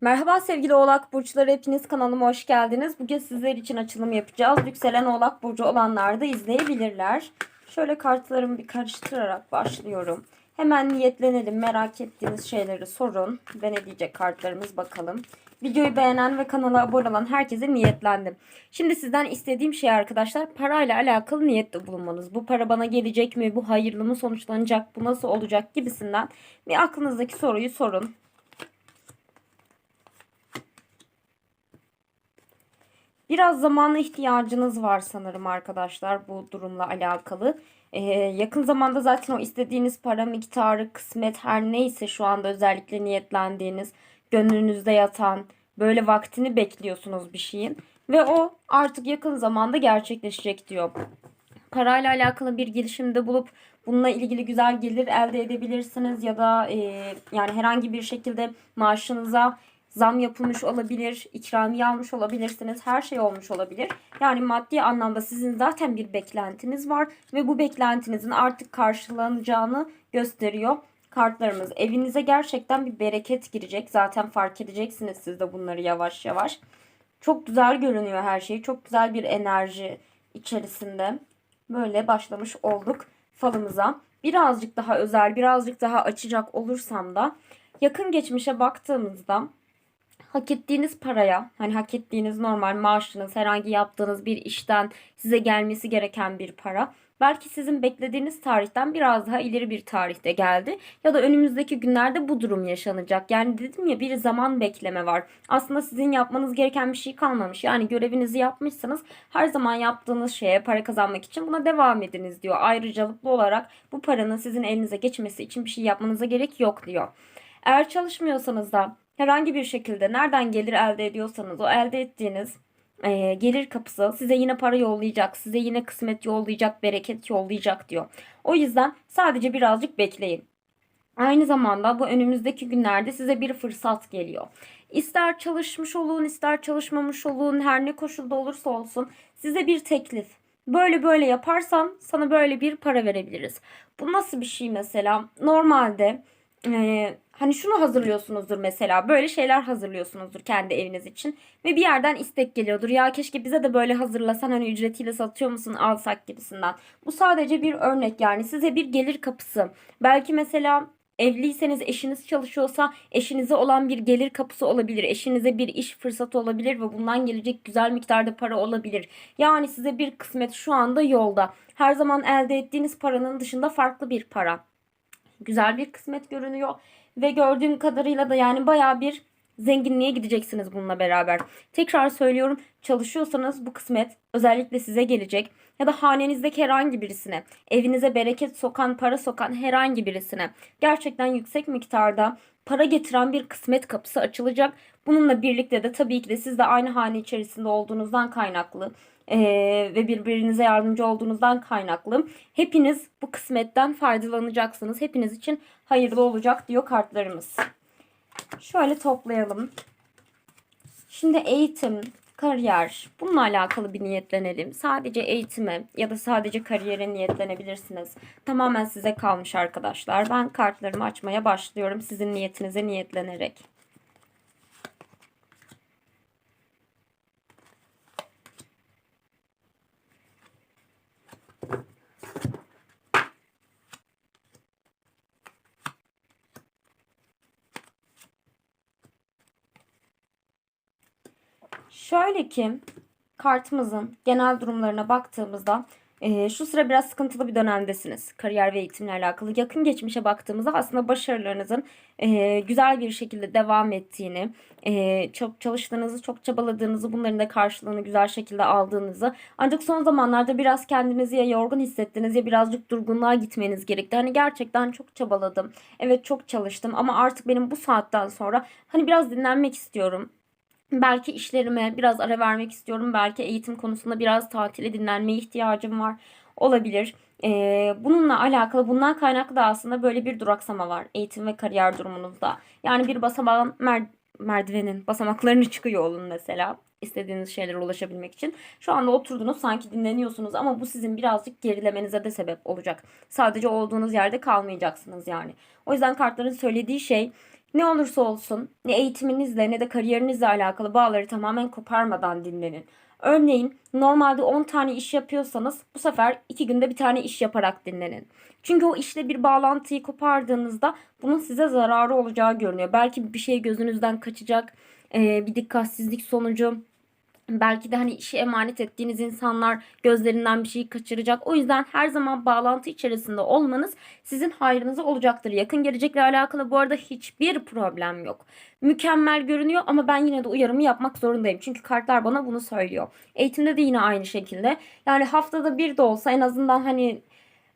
Merhaba sevgili Oğlak Burçları hepiniz kanalıma hoş geldiniz. Bugün sizler için açılım yapacağız. Yükselen Oğlak Burcu olanlar da izleyebilirler. Şöyle kartlarımı bir karıştırarak başlıyorum. Hemen niyetlenelim. Merak ettiğiniz şeyleri sorun. Ve ne diyecek kartlarımız bakalım. Videoyu beğenen ve kanala abone olan herkese niyetlendim. Şimdi sizden istediğim şey arkadaşlar parayla alakalı niyette bulunmanız. Bu para bana gelecek mi? Bu hayırlı mı sonuçlanacak? Bu nasıl olacak gibisinden bir aklınızdaki soruyu sorun. Biraz zamana ihtiyacınız var sanırım arkadaşlar bu durumla alakalı. Ee, yakın zamanda zaten o istediğiniz para miktarı, kısmet her neyse şu anda özellikle niyetlendiğiniz, gönlünüzde yatan, böyle vaktini bekliyorsunuz bir şeyin. Ve o artık yakın zamanda gerçekleşecek diyor. Parayla alakalı bir girişimde bulup bununla ilgili güzel gelir elde edebilirsiniz ya da e, yani herhangi bir şekilde maaşınıza zam yapılmış olabilir, ikramiye almış olabilirsiniz, her şey olmuş olabilir. Yani maddi anlamda sizin zaten bir beklentiniz var ve bu beklentinizin artık karşılanacağını gösteriyor kartlarımız. Evinize gerçekten bir bereket girecek. Zaten fark edeceksiniz siz de bunları yavaş yavaş. Çok güzel görünüyor her şey. Çok güzel bir enerji içerisinde. Böyle başlamış olduk falımıza. Birazcık daha özel, birazcık daha açacak olursam da yakın geçmişe baktığımızda hak ettiğiniz paraya, hani hak ettiğiniz normal maaşınız, herhangi yaptığınız bir işten size gelmesi gereken bir para. Belki sizin beklediğiniz tarihten biraz daha ileri bir tarihte geldi. Ya da önümüzdeki günlerde bu durum yaşanacak. Yani dedim ya bir zaman bekleme var. Aslında sizin yapmanız gereken bir şey kalmamış. Yani görevinizi yapmışsanız her zaman yaptığınız şeye para kazanmak için buna devam ediniz diyor. Ayrıcalıklı olarak bu paranın sizin elinize geçmesi için bir şey yapmanıza gerek yok diyor. Eğer çalışmıyorsanız da herhangi bir şekilde nereden gelir elde ediyorsanız o elde ettiğiniz e, gelir kapısı size yine para yollayacak, size yine kısmet yollayacak, bereket yollayacak diyor. O yüzden sadece birazcık bekleyin. Aynı zamanda bu önümüzdeki günlerde size bir fırsat geliyor. İster çalışmış olun, ister çalışmamış olun, her ne koşulda olursa olsun size bir teklif. Böyle böyle yaparsan sana böyle bir para verebiliriz. Bu nasıl bir şey mesela? Normalde e, hani şunu hazırlıyorsunuzdur mesela böyle şeyler hazırlıyorsunuzdur kendi eviniz için ve bir yerden istek geliyordur ya keşke bize de böyle hazırlasan hani ücretiyle satıyor musun alsak gibisinden. Bu sadece bir örnek yani size bir gelir kapısı. Belki mesela Evliyseniz eşiniz çalışıyorsa eşinize olan bir gelir kapısı olabilir. Eşinize bir iş fırsatı olabilir ve bundan gelecek güzel miktarda para olabilir. Yani size bir kısmet şu anda yolda. Her zaman elde ettiğiniz paranın dışında farklı bir para. Güzel bir kısmet görünüyor. Ve gördüğüm kadarıyla da yani baya bir zenginliğe gideceksiniz bununla beraber. Tekrar söylüyorum çalışıyorsanız bu kısmet özellikle size gelecek ya da hanenizdeki herhangi birisine, evinize bereket sokan, para sokan herhangi birisine gerçekten yüksek miktarda para getiren bir kısmet kapısı açılacak. Bununla birlikte de tabii ki de siz de aynı hane içerisinde olduğunuzdan kaynaklı e, ve birbirinize yardımcı olduğunuzdan kaynaklı hepiniz bu kısmetten faydalanacaksınız. Hepiniz için hayırlı olacak diyor kartlarımız. Şöyle toplayalım. Şimdi eğitim, kariyer bununla alakalı bir niyetlenelim. Sadece eğitime ya da sadece kariyere niyetlenebilirsiniz. Tamamen size kalmış arkadaşlar. Ben kartlarımı açmaya başlıyorum sizin niyetinize niyetlenerek. Şöyle ki kartımızın genel durumlarına baktığımızda e, şu sıra biraz sıkıntılı bir dönemdesiniz. Kariyer ve eğitimle alakalı. Yakın geçmişe baktığımızda aslında başarılarınızın e, güzel bir şekilde devam ettiğini, e, çok çalıştığınızı, çok çabaladığınızı, bunların da karşılığını güzel şekilde aldığınızı. Ancak son zamanlarda biraz kendinizi ya yorgun hissettiniz ya birazcık durgunluğa gitmeniz gerekti. Hani gerçekten çok çabaladım. Evet çok çalıştım ama artık benim bu saatten sonra hani biraz dinlenmek istiyorum Belki işlerime biraz ara vermek istiyorum. Belki eğitim konusunda biraz tatile dinlenmeye ihtiyacım var. Olabilir. Ee, bununla alakalı, bundan kaynaklı da aslında böyle bir duraksama var eğitim ve kariyer durumunuzda. Yani bir basamağın mer merdivenin basamaklarını çıkıyor olun mesela istediğiniz şeylere ulaşabilmek için. Şu anda oturdunuz sanki dinleniyorsunuz ama bu sizin birazcık gerilemenize de sebep olacak. Sadece olduğunuz yerde kalmayacaksınız yani. O yüzden kartların söylediği şey Ne olursa olsun ne eğitiminizle ne de kariyerinizle alakalı bağları tamamen koparmadan dinlenin. Örneğin normalde 10 tane iş yapıyorsanız bu sefer 2 günde bir tane iş yaparak dinlenin. Çünkü o işle bir bağlantıyı kopardığınızda bunun size zararı olacağı görünüyor. Belki bir şey gözünüzden kaçacak, bir dikkatsizlik sonucu Belki de hani işi emanet ettiğiniz insanlar gözlerinden bir şeyi kaçıracak. O yüzden her zaman bağlantı içerisinde olmanız sizin hayrınıza olacaktır. Yakın gelecekle alakalı bu arada hiçbir problem yok. Mükemmel görünüyor ama ben yine de uyarımı yapmak zorundayım. Çünkü kartlar bana bunu söylüyor. Eğitimde de yine aynı şekilde. Yani haftada bir de olsa en azından hani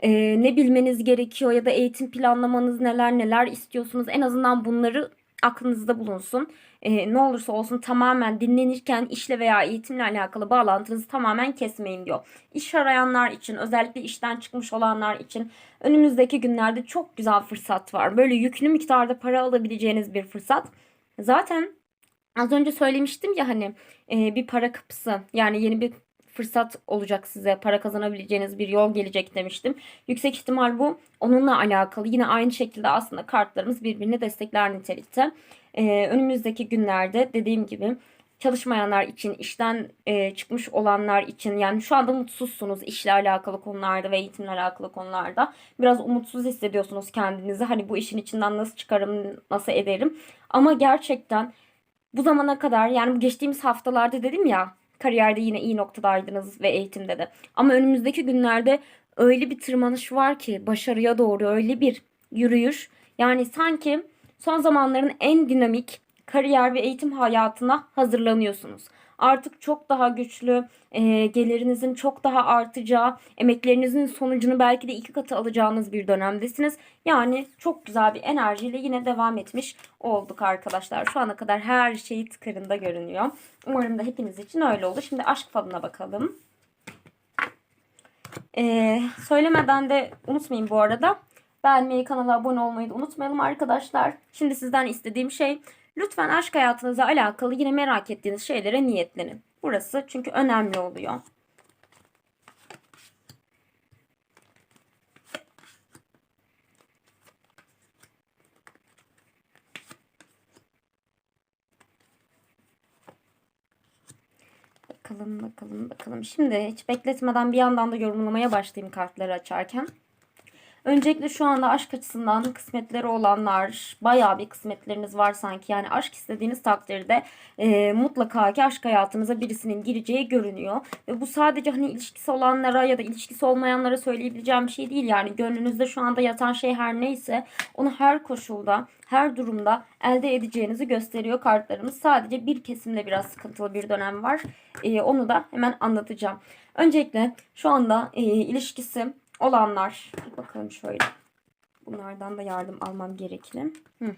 e, ne bilmeniz gerekiyor ya da eğitim planlamanız neler neler istiyorsunuz. En azından bunları aklınızda bulunsun. E, ne olursa olsun tamamen dinlenirken işle veya eğitimle alakalı bağlantınızı tamamen kesmeyin diyor. İş arayanlar için özellikle işten çıkmış olanlar için önümüzdeki günlerde çok güzel fırsat var. Böyle yüklü miktarda para alabileceğiniz bir fırsat. Zaten az önce söylemiştim ya hani e, bir para kapısı yani yeni bir fırsat olacak size. Para kazanabileceğiniz bir yol gelecek demiştim. Yüksek ihtimal bu onunla alakalı. Yine aynı şekilde aslında kartlarımız birbirini destekler nitelikte. Ee, önümüzdeki günlerde dediğim gibi çalışmayanlar için, işten e, çıkmış olanlar için yani şu anda mutsuzsunuz işle alakalı konularda ve eğitimle alakalı konularda. Biraz umutsuz hissediyorsunuz kendinizi. Hani bu işin içinden nasıl çıkarım, nasıl ederim. Ama gerçekten bu zamana kadar yani geçtiğimiz haftalarda dedim ya kariyerde yine iyi noktadaydınız ve eğitimde de. Ama önümüzdeki günlerde öyle bir tırmanış var ki başarıya doğru öyle bir yürüyüş. Yani sanki son zamanların en dinamik kariyer ve eğitim hayatına hazırlanıyorsunuz. Artık çok daha güçlü, e, gelirinizin çok daha artacağı, emeklerinizin sonucunu belki de iki katı alacağınız bir dönemdesiniz. Yani çok güzel bir enerjiyle yine devam etmiş olduk arkadaşlar. Şu ana kadar her şeyi tıkırında görünüyor. Umarım da hepiniz için öyle olur. Şimdi aşk falına bakalım. Ee, söylemeden de unutmayın bu arada. Beğenmeyi, kanala abone olmayı da unutmayalım arkadaşlar. Şimdi sizden istediğim şey lütfen aşk hayatınıza alakalı yine merak ettiğiniz şeylere niyetlenin. Burası çünkü önemli oluyor. Bakalım bakalım bakalım. Şimdi hiç bekletmeden bir yandan da yorumlamaya başlayayım kartları açarken. Öncelikle şu anda aşk açısından kısmetleri olanlar bayağı bir kısmetleriniz var sanki. Yani aşk istediğiniz takdirde e, mutlaka ki aşk hayatınıza birisinin gireceği görünüyor. Ve bu sadece hani ilişkisi olanlara ya da ilişkisi olmayanlara söyleyebileceğim bir şey değil. Yani gönlünüzde şu anda yatan şey her neyse onu her koşulda her durumda elde edeceğinizi gösteriyor kartlarımız. Sadece bir kesimde biraz sıkıntılı bir dönem var. E, onu da hemen anlatacağım. Öncelikle şu anda e, ilişkisi olanlar. Bir bakalım şöyle. Bunlardan da yardım almam gerekli. Hı.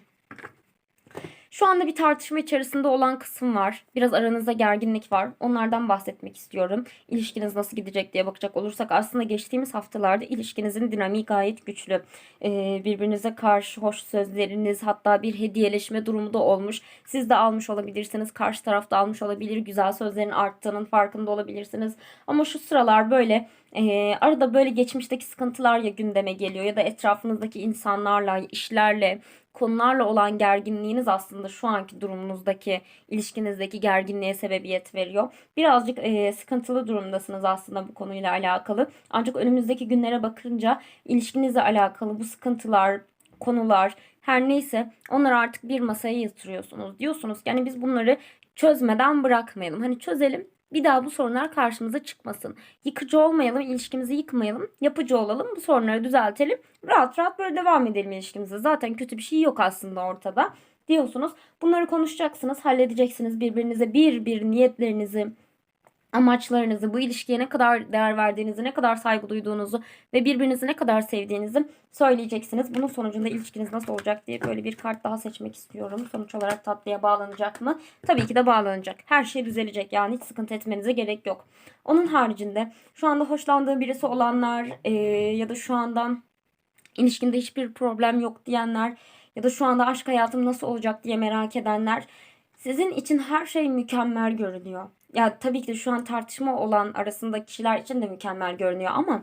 Şu anda bir tartışma içerisinde olan kısım var. Biraz aranızda gerginlik var. Onlardan bahsetmek istiyorum. İlişkiniz nasıl gidecek diye bakacak olursak aslında geçtiğimiz haftalarda ilişkinizin dinamiği gayet güçlü. Ee, birbirinize karşı hoş sözleriniz hatta bir hediyeleşme durumu da olmuş. Siz de almış olabilirsiniz. Karşı tarafta almış olabilir. Güzel sözlerin arttığının farkında olabilirsiniz. Ama şu sıralar böyle e, arada böyle geçmişteki sıkıntılar ya gündeme geliyor ya da etrafınızdaki insanlarla, işlerle, konularla olan gerginliğiniz aslında şu anki durumunuzdaki ilişkinizdeki gerginliğe sebebiyet veriyor. Birazcık e, sıkıntılı durumdasınız aslında bu konuyla alakalı. Ancak önümüzdeki günlere bakınca ilişkinizle alakalı bu sıkıntılar, konular her neyse onları artık bir masaya yatırıyorsunuz. Diyorsunuz ki yani biz bunları çözmeden bırakmayalım. Hani çözelim bir daha bu sorunlar karşımıza çıkmasın. Yıkıcı olmayalım, ilişkimizi yıkmayalım. Yapıcı olalım, bu sorunları düzeltelim. Rahat rahat böyle devam edelim ilişkimize. Zaten kötü bir şey yok aslında ortada diyorsunuz. Bunları konuşacaksınız, halledeceksiniz birbirinize bir bir niyetlerinizi, amaçlarınızı, bu ilişkiye ne kadar değer verdiğinizi, ne kadar saygı duyduğunuzu ve birbirinizi ne kadar sevdiğinizi söyleyeceksiniz. Bunun sonucunda ilişkiniz nasıl olacak diye böyle bir kart daha seçmek istiyorum. Sonuç olarak tatlıya bağlanacak mı? Tabii ki de bağlanacak. Her şey düzelecek yani hiç sıkıntı etmenize gerek yok. Onun haricinde şu anda hoşlandığım birisi olanlar e, ya da şu anda ilişkinde hiçbir problem yok diyenler ya da şu anda aşk hayatım nasıl olacak diye merak edenler sizin için her şey mükemmel görünüyor. Ya tabii ki de şu an tartışma olan arasında kişiler için de mükemmel görünüyor ama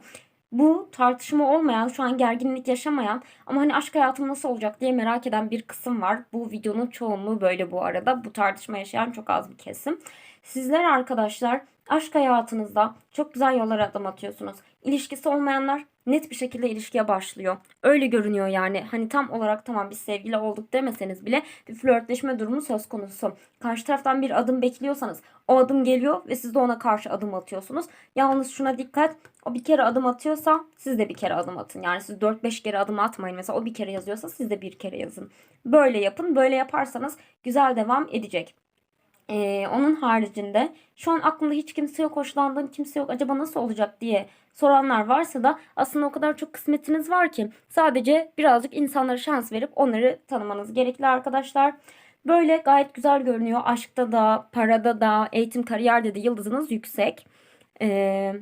bu tartışma olmayan, şu an gerginlik yaşamayan ama hani aşk hayatım nasıl olacak diye merak eden bir kısım var. Bu videonun çoğunluğu böyle bu arada. Bu tartışma yaşayan çok az bir kesim. Sizler arkadaşlar aşk hayatınızda çok güzel yollara adım atıyorsunuz. İlişkisi olmayanlar net bir şekilde ilişkiye başlıyor. Öyle görünüyor yani. Hani tam olarak tamam biz sevgili olduk demeseniz bile bir flörtleşme durumu söz konusu. Karşı taraftan bir adım bekliyorsanız o adım geliyor ve siz de ona karşı adım atıyorsunuz. Yalnız şuna dikkat. O bir kere adım atıyorsa siz de bir kere adım atın. Yani siz 4-5 kere adım atmayın. Mesela o bir kere yazıyorsa siz de bir kere yazın. Böyle yapın. Böyle yaparsanız güzel devam edecek. Ee, onun haricinde şu an aklımda hiç kimse yok, hoşlandığım kimse yok. Acaba nasıl olacak diye soranlar varsa da aslında o kadar çok kısmetiniz var ki sadece birazcık insanlara şans verip onları tanımanız gerekli arkadaşlar. Böyle gayet güzel görünüyor. Aşkta da, parada da, eğitim, kariyerde de yıldızınız yüksek. Ee,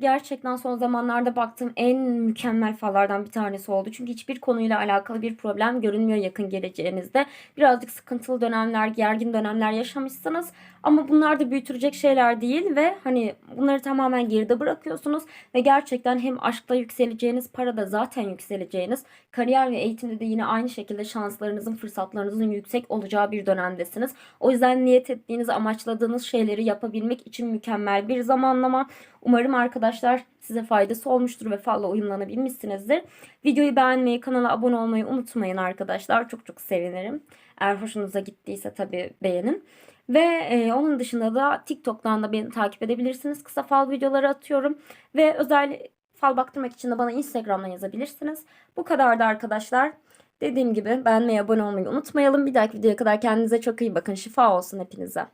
gerçekten son zamanlarda baktığım en mükemmel fallardan bir tanesi oldu. Çünkü hiçbir konuyla alakalı bir problem görünmüyor yakın geleceğinizde. Birazcık sıkıntılı dönemler, gergin dönemler yaşamışsınız. Ama bunlar da büyütecek şeyler değil ve hani bunları tamamen geride bırakıyorsunuz ve gerçekten hem aşkta yükseleceğiniz, parada zaten yükseleceğiniz, kariyer ve eğitimde de yine aynı şekilde şanslarınızın, fırsatlarınızın yüksek olacağı bir dönemdesiniz. O yüzden niyet ettiğiniz, amaçladığınız şeyleri yapabilmek için mükemmel bir zamanlama. Umarım arkadaşlar size faydası olmuştur ve falla uyumlanabilmişsinizdir. Videoyu beğenmeyi, kanala abone olmayı unutmayın arkadaşlar. Çok çok sevinirim. Eğer hoşunuza gittiyse tabii beğenin. Ve e, onun dışında da TikTok'tan da beni takip edebilirsiniz. Kısa fal videoları atıyorum. Ve özel fal baktırmak için de bana Instagram'dan yazabilirsiniz. Bu kadardı arkadaşlar. Dediğim gibi beğenmeyi, abone olmayı unutmayalım. Bir dahaki videoya kadar kendinize çok iyi bakın. Şifa olsun hepinize.